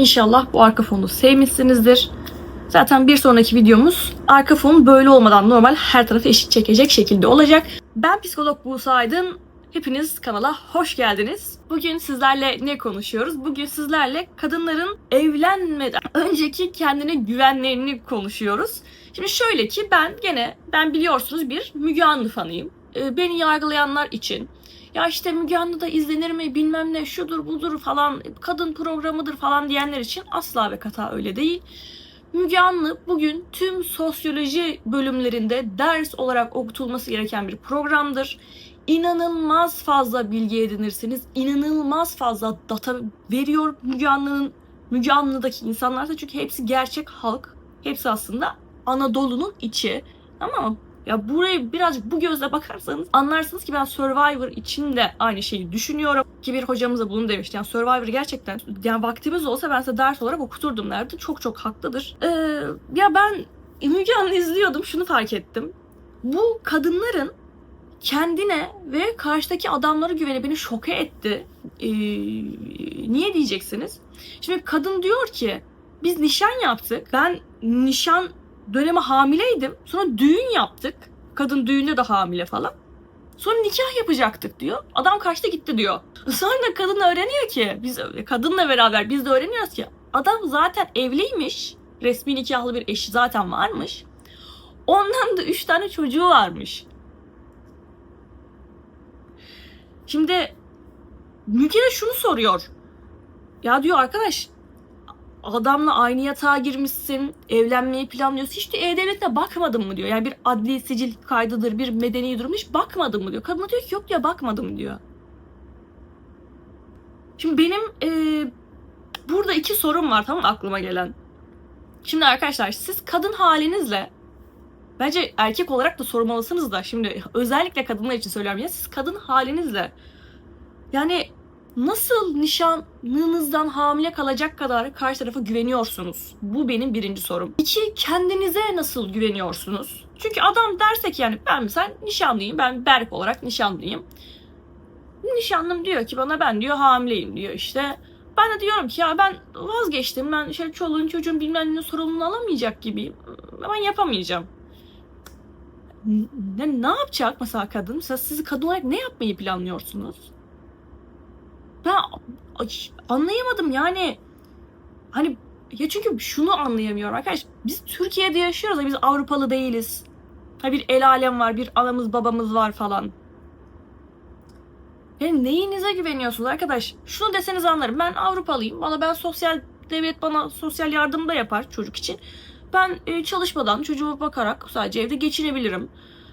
İnşallah bu arka fonu sevmişsinizdir. Zaten bir sonraki videomuz arka fon böyle olmadan normal her tarafı eşit çekecek şekilde olacak. Ben psikolog Buse Aydın. Hepiniz kanala hoş geldiniz. Bugün sizlerle ne konuşuyoruz? Bugün sizlerle kadınların evlenmeden önceki kendine güvenlerini konuşuyoruz. Şimdi şöyle ki ben gene ben biliyorsunuz bir Müge Anlı fanıyım. Ee, Beni yargılayanlar için ya işte Müge Anlı da izlenir mi bilmem ne şudur budur falan kadın programıdır falan diyenler için asla ve kata öyle değil. Müge Anlı bugün tüm sosyoloji bölümlerinde ders olarak okutulması gereken bir programdır. İnanılmaz fazla bilgi edinirsiniz. İnanılmaz fazla data veriyor Müge Anlı'nın Müge Anlı'daki insanlar da çünkü hepsi gerçek halk. Hepsi aslında Anadolu'nun içi. Ama ya buraya birazcık bu gözle bakarsanız anlarsınız ki ben Survivor için de aynı şeyi düşünüyorum. Ki bir hocamız da bunu demişti. Yani Survivor gerçekten yani vaktimiz olsa ben size ders olarak okuturdum derdi. Çok çok haklıdır. Ee, ya ben Müge Anlı izliyordum şunu fark ettim. Bu kadınların kendine ve karşıdaki adamlara güveni beni şoke etti. Ee, niye diyeceksiniz? Şimdi kadın diyor ki biz nişan yaptık. Ben nişan dönemi hamileydim. Sonra düğün yaptık. Kadın düğünde de hamile falan. Sonra nikah yapacaktık diyor. Adam kaçta gitti diyor. Sonra kadın öğreniyor ki biz kadınla beraber biz de öğreniyoruz ki adam zaten evliymiş. Resmi nikahlı bir eşi zaten varmış. Ondan da üç tane çocuğu varmış. Şimdi Müge de şunu soruyor. Ya diyor arkadaş adamla aynı yatağa girmişsin, evlenmeyi planlıyorsun. Hiç de E-Devlet'e bakmadın mı diyor. Yani bir adli sicil kaydıdır, bir medeni durum hiç bakmadın mı diyor. Kadın diyor ki yok diyor bakmadım diyor. Şimdi benim e, burada iki sorum var tamam aklıma gelen. Şimdi arkadaşlar siz kadın halinizle bence erkek olarak da sormalısınız da şimdi özellikle kadınlar için söylüyorum ya siz kadın halinizle yani nasıl nişanlınızdan hamile kalacak kadar karşı tarafa güveniyorsunuz? Bu benim birinci sorum. İki, kendinize nasıl güveniyorsunuz? Çünkü adam derse ki yani ben mesela nişanlıyım, ben Berk olarak nişanlıyım. Nişanlım diyor ki bana ben diyor hamileyim diyor işte. Ben de diyorum ki ya ben vazgeçtim. Ben işte çoluğun çocuğun bilmem ne sorumluluğunu alamayacak gibiyim. Ben yapamayacağım. Ne, ne yapacak mesela kadın? Mesela siz kadın olarak ne yapmayı planlıyorsunuz? Anlayamadım yani. Hani ya çünkü şunu anlayamıyorum arkadaş. Biz Türkiye'de yaşıyoruz ya biz Avrupalı değiliz. Ha bir el alem var, bir anamız babamız var falan. Yani neyinize güveniyorsunuz arkadaş? Şunu deseniz anlarım. Ben Avrupalıyım. Valla ben sosyal devlet bana sosyal yardım da yapar çocuk için. Ben e, çalışmadan çocuğuma bakarak sadece evde geçinebilirim.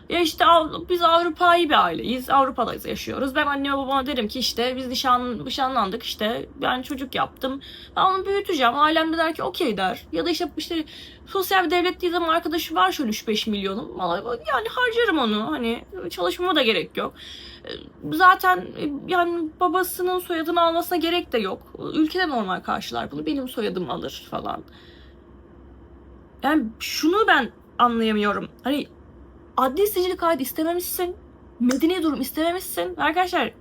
Ya işte biz Avrupa'yı bir aileyiz. Avrupa'dayız yaşıyoruz. Ben anneme babama derim ki işte biz nişan, nişanlandık işte ben çocuk yaptım. Ben onu büyüteceğim. Ailem de der ki okey der. Ya da işte işte sosyal bir devlet değil ama arkadaşı var şöyle 3-5 milyonum. Yani harcarım onu. Hani çalışmama da gerek yok. Zaten yani babasının soyadını almasına gerek de yok. Ülkede normal karşılar bunu. Benim soyadım alır falan. Yani şunu ben anlayamıyorum. Hani adli sicil kaydı istememişsin. Medeni durum istememişsin. Arkadaşlar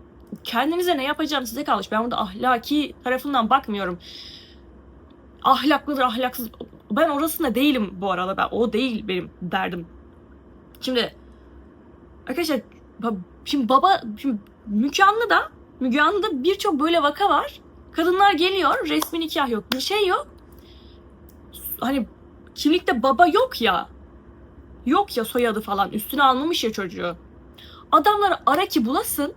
kendinize ne yapacağım size kalmış. Ben burada ahlaki tarafından bakmıyorum. Ahlaklıdır ahlaksız. Ben orasında değilim bu arada. Ben, o değil benim derdim. Şimdi arkadaşlar şimdi baba şimdi Müge da Müge Anlı'da birçok böyle vaka var. Kadınlar geliyor resmi nikah yok bir şey yok. Hani kimlikte baba yok ya yok ya soyadı falan üstüne almamış ya çocuğu. Adamları ara ki bulasın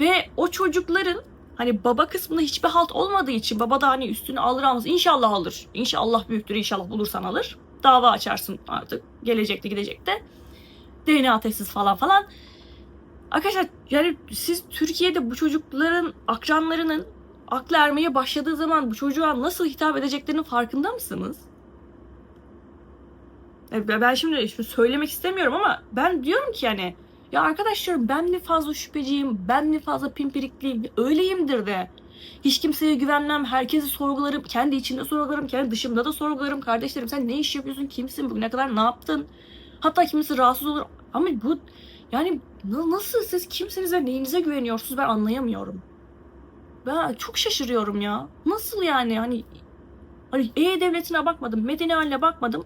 ve o çocukların hani baba kısmında hiçbir halt olmadığı için baba da hani üstüne alır almaz inşallah alır. İnşallah büyüktür inşallah bulursan alır. Dava açarsın artık gelecekte gidecekte. DNA testsiz falan falan. Arkadaşlar yani siz Türkiye'de bu çocukların akranlarının aklı ermeye başladığı zaman bu çocuğa nasıl hitap edeceklerinin farkında mısınız? Ben şimdi şunu söylemek istemiyorum ama ben diyorum ki yani ya arkadaşlar ben mi fazla şüpheciyim, ben mi fazla pimpirikliyim, öyleyimdir de. Hiç kimseye güvenmem, herkesi sorgularım, kendi içinde sorgularım, kendi dışımda da sorgularım. Kardeşlerim sen ne iş yapıyorsun, kimsin, bugüne kadar ne yaptın? Hatta kimisi rahatsız olur. Ama bu yani nasıl siz kimsiniz ve neyinize güveniyorsunuz ben anlayamıyorum. Ben çok şaşırıyorum ya. Nasıl yani hani hani E-Devleti'ne bakmadım, medeni haline bakmadım.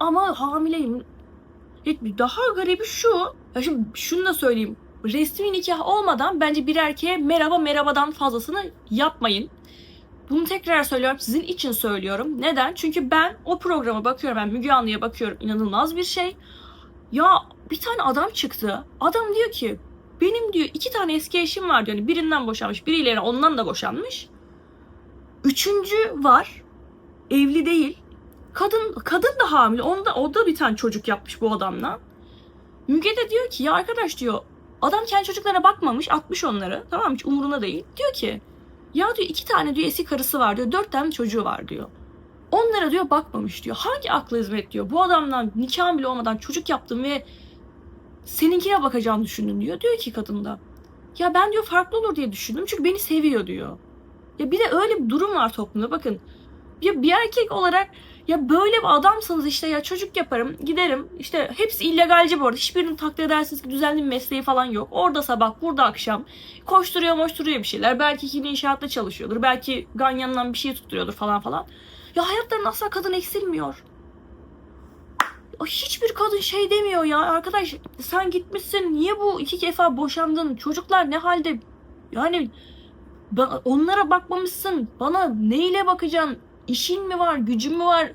Ama hamileyim. Hiç- Daha garibi şu. Ya şimdi şunu da söyleyeyim. Resmi nikah olmadan bence bir erkeğe merhaba merhabadan fazlasını yapmayın. Bunu tekrar söylüyorum. Sizin için söylüyorum. Neden? Çünkü ben o programa bakıyorum. Ben Müge Anlı'ya bakıyorum. İnanılmaz bir şey. Ya bir tane adam çıktı. Adam diyor ki benim diyor iki tane eski eşim var diyor. Yani birinden boşanmış. Biriyle ondan da boşanmış. Üçüncü var. Evli değil. Kadın kadın da hamile. Onda o da bir tane çocuk yapmış bu adamla. Müge de diyor ki ya arkadaş diyor adam kendi çocuklarına bakmamış atmış onları tamam hiç umuruna değil. Diyor ki ya diyor iki tane diyor eski karısı var diyor dört tane çocuğu var diyor. Onlara diyor bakmamış diyor. Hangi akla hizmet diyor. Bu adamdan nikahın bile olmadan çocuk yaptım ve seninkine bakacağını düşündün diyor. Diyor ki kadın da. Ya ben diyor farklı olur diye düşündüm çünkü beni seviyor diyor. Ya bir de öyle bir durum var toplumda bakın. Ya bir erkek olarak ya böyle bir adamsanız işte ya çocuk yaparım giderim. İşte hepsi illegalci bu arada. Hiçbirini takdir edersiniz ki düzenli bir mesleği falan yok. Orada sabah burada akşam koşturuyor moşturuyor bir şeyler. Belki yine inşaatta çalışıyordur belki ganyandan bir şey tutturuyordur falan falan. Ya hayatlarının asla kadın eksilmiyor. Hiçbir kadın şey demiyor ya. Arkadaş sen gitmişsin niye bu iki defa boşandın? Çocuklar ne halde? Yani onlara bakmamışsın. Bana neyle bakacaksın? İşin mi var gücün mü var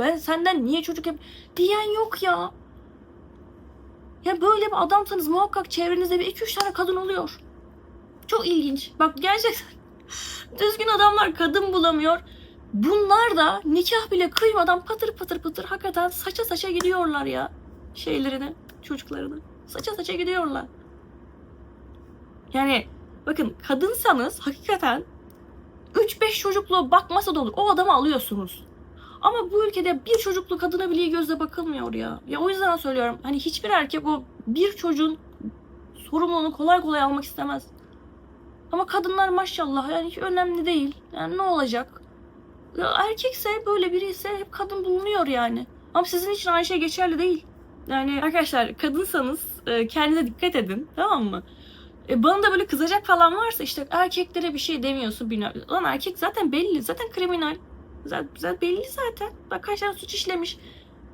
ben senden niye çocuk yap diyen yok ya. Ya böyle bir adamsanız muhakkak çevrenizde bir iki üç tane kadın oluyor. Çok ilginç. Bak gerçekten düzgün adamlar kadın bulamıyor. Bunlar da nikah bile kıymadan patır patır patır hakikaten saça saça gidiyorlar ya. Şeylerini, çocuklarını. Saça saça gidiyorlar. Yani bakın kadınsanız hakikaten 3-5 çocuklu bakmasa da olur. O adamı alıyorsunuz. Ama bu ülkede bir çocuklu kadına bile gözle bakılmıyor ya. Ya o yüzden söylüyorum. Hani hiçbir erkek o bir çocuğun sorumluluğunu kolay kolay almak istemez. Ama kadınlar maşallah yani hiç önemli değil. Yani ne olacak? Ya erkekse böyle biri ise hep kadın bulunuyor yani. Ama sizin için aynı şey geçerli değil. Yani arkadaşlar kadınsanız e, kendinize dikkat edin tamam mı? E, bana da böyle kızacak falan varsa işte erkeklere bir şey demiyorsun bilmem. Lan erkek zaten belli zaten kriminal. Zaten, belli zaten. Bak kaç tane suç işlemiş.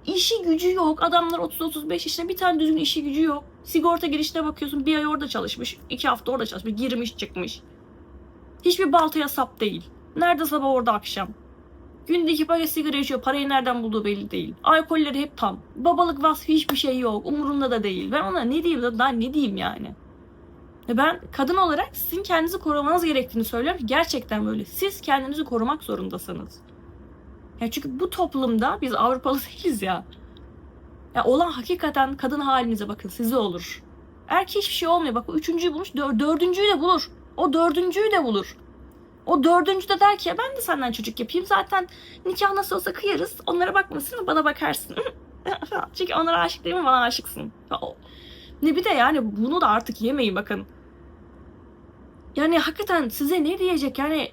İşi gücü yok. Adamlar 30-35 yaşında bir tane düzgün işi gücü yok. Sigorta girişine bakıyorsun bir ay orada çalışmış. iki hafta orada çalışmış. Girmiş çıkmış. Hiçbir baltaya sap değil. Nerede sabah orada akşam. Günde iki paket sigara içiyor. Parayı nereden bulduğu belli değil. Alkolleri hep tam. Babalık vasfı hiçbir şey yok. Umurunda da değil. Ben ona ne diyeyim daha ne diyeyim yani. Ben kadın olarak sizin kendinizi korumanız gerektiğini söylüyorum. Gerçekten böyle. Siz kendinizi korumak zorundasınız. Ya çünkü bu toplumda biz Avrupalı değiliz ya. Ya olan hakikaten kadın halinize bakın size olur. Erkeğe hiçbir şey olmuyor. Bak o üçüncüyü bulmuş. dör- dördüncüyü de bulur. O dördüncüyü de bulur. O dördüncü de der ki "Ya ben de senden çocuk yapayım. Zaten nikah nasıl olsa kıyarız. Onlara bakmasın bana bakarsın. Çünkü onlara aşık değil mi bana aşıksın. Ne bir de yani bunu da artık yemeyin bakın. Yani hakikaten size ne diyecek yani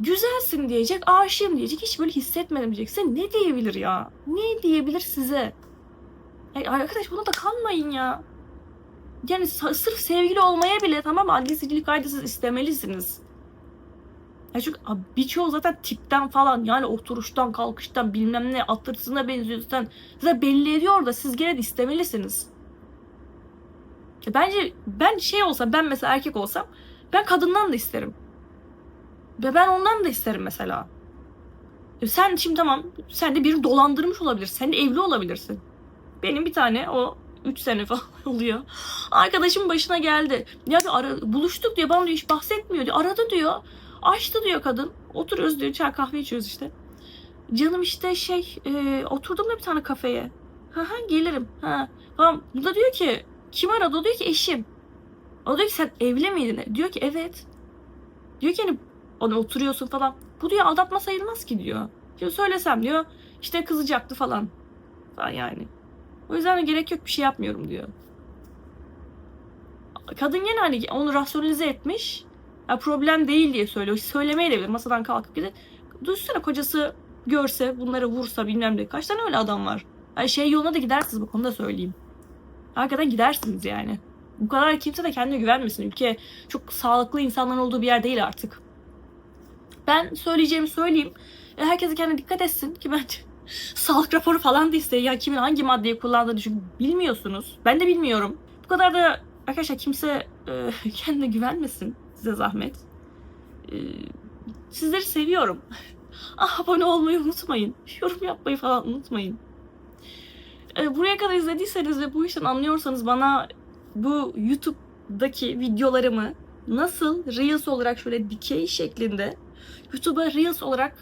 güzelsin diyecek, aşığım diyecek, hiç böyle hissetmedim diyecek. Size ne diyebilir ya? Ne diyebilir size? Ay arkadaş buna da kalmayın ya. Yani sırf sevgili olmaya bile tamam adli sicil kaydısız istemelisiniz. Ya çünkü birçoğu zaten tipten falan yani oturuştan kalkıştan bilmem ne atırtısına benziyor zaten size belli ediyor da siz gene de istemelisiniz. Bence ben şey olsam ben mesela erkek olsam ben kadından da isterim. Ve ben ondan da isterim mesela. E Sen şimdi tamam sen de birini dolandırmış olabilirsin. Sen de evli olabilirsin. Benim bir tane o 3 sene falan oluyor. Arkadaşım başına geldi. Ya bir ara, buluştuk diyor bana diyor hiç bahsetmiyor diyor. Aradı diyor. Açtı diyor kadın. Oturuyoruz diyor çay kahve içiyoruz işte. Canım işte şey e, oturdum da bir tane kafeye. Ha ha gelirim. Ha. Tamam. Bu da diyor ki kim aradı? O diyor ki eşim. O diyor ki sen evli miydin? Diyor ki evet. Diyor ki hani ona oturuyorsun falan. Bu diyor aldatma sayılmaz ki diyor. Şimdi söylesem diyor işte kızacaktı falan. Falan yani. O yüzden de gerek yok bir şey yapmıyorum diyor. Kadın yine hani onu rasyonalize etmiş. Ya problem değil diye söylüyor. Söylemeye de bilir. Masadan kalkıp gidip. Düşünsene kocası görse bunları vursa bilmem ne. Kaç tane öyle adam var. Yani şey yoluna da gidersiniz bu konuda söyleyeyim. Hakikaten gidersiniz yani. bu kadar kimse de kendine güvenmesin. Ülke çok sağlıklı insanların olduğu bir yer değil artık. Ben söyleyeceğimi söyleyeyim. E, Herkes kendine dikkat etsin ki bence sağlık raporu falan da isteyin. Ya kimin hangi maddeyi kullandığını çünkü bilmiyorsunuz. Ben de bilmiyorum. Bu kadar da arkadaşlar kimse e, kendine güvenmesin. Size zahmet. E, sizleri seviyorum. Ah, abone olmayı unutmayın. Yorum yapmayı falan unutmayın. E, buraya kadar izlediyseniz ve bu işten anlıyorsanız bana bu YouTube'daki videolarımı nasıl Reels olarak şöyle dikey şeklinde YouTube'a Reels olarak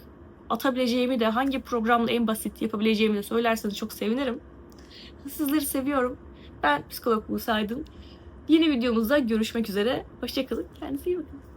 atabileceğimi de hangi programla en basit yapabileceğimi de söylerseniz çok sevinirim. Sizleri seviyorum. Ben psikolog Buse Aydın. Yeni videomuzda görüşmek üzere. Hoşçakalın. Kendinize iyi bakın.